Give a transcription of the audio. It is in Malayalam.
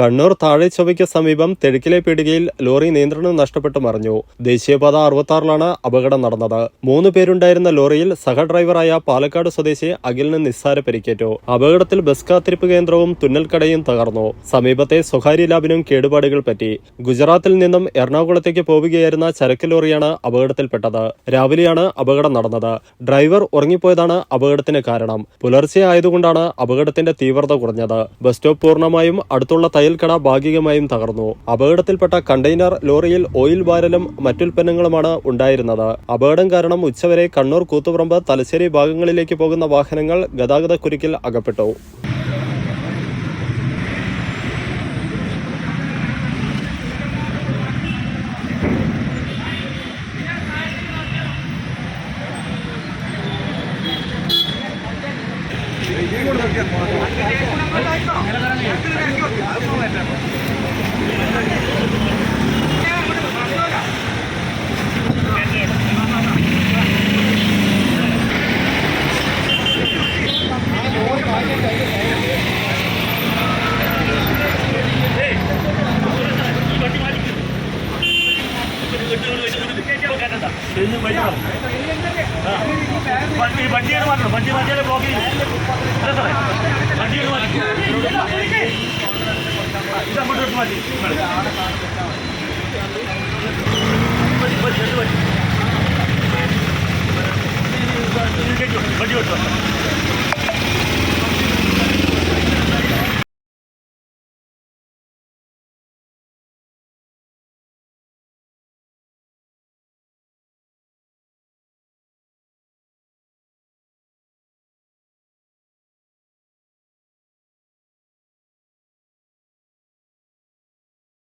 കണ്ണൂർ താഴെച്ചൊവയ്ക്ക് സമീപം തെഴുക്കിലെ പീടികയിൽ ലോറി നിയന്ത്രണം നഷ്ടപ്പെട്ടു മറിഞ്ഞു ദേശീയപാത അറുപത്താറിലാണ് അപകടം നടന്നത്. മൂന്ന് പേരുണ്ടായിരുന്ന ലോറിയിൽ സഹ ഡ്രൈവറായ പാലക്കാട് സ്വദേശി അഖിലിന് നിസ്സാര പരിക്കേറ്റു. അപകടത്തിൽ ബസ് കാത്തിരിപ്പ് കേന്ദ്രവും തുന്നൽക്കടയും തകർന്നു. സമീപത്തെ സ്വകാര്യ ലാബിനും കേടുപാടുകൾ പറ്റി. ഗുജറാത്തിൽ നിന്നും എറണാകുളത്തേക്ക് പോവുകയായിരുന്ന ചരക്ക് ലോറിയാണ് അപകടത്തിൽപ്പെട്ടത്. രാവിലെയാണ് അപകടം നടന്നത്. ഡ്രൈവർ ഉറങ്ങിപ്പോയതാണ് അപകടത്തിന് കാരണം. പുലർച്ചെ ആയതുകൊണ്ടാണ് അപകടത്തിന്റെ തീവ്രത കുറഞ്ഞത്. ബസ് സ്റ്റോപ്പ് പൂർണമായും അടുത്തുള്ള തയ്യൽക്കട ഭാഗികമായും തകർന്നു. അപകടത്തിൽപ്പെട്ട കണ്ടെയ്നർ ലോറിയിൽ ഓയിൽ ബാരലും മറ്റുൽപ്പന്നങ്ങളുമാണ് ഉണ്ടായിരുന്നത്. അപകടം കാരണം ഉച്ചവരെ കണ്ണൂർ കൂത്തുപറമ്പ് തലശ്ശേരി ഭാഗങ്ങളിലേക്ക് പോകുന്ന വാഹനങ്ങൾ ഗതാഗതക്കുരുക്കിൽ അകപ്പെട്ടു. വണ്ടി ಬಡ್ಡಿ ಬಡ್ಡಿ ಏನು ಮಾಡ್ರು ಬಡ್ಡಿ ಬಡ್ಡಿಯಲ್ಲೇ ಬ್ಲಾಕಿಂಗ್ ಬಡ್ಡಿ ಏನು ಮಾಡಿ ಇದನ್ನು ಮಾಡಿ ಬಡ್ಡಿ ಬಡ್ಡಿ ಬಡ್ಡಿ ಬಡ್ಡಿ ಬಡ್ಡಿ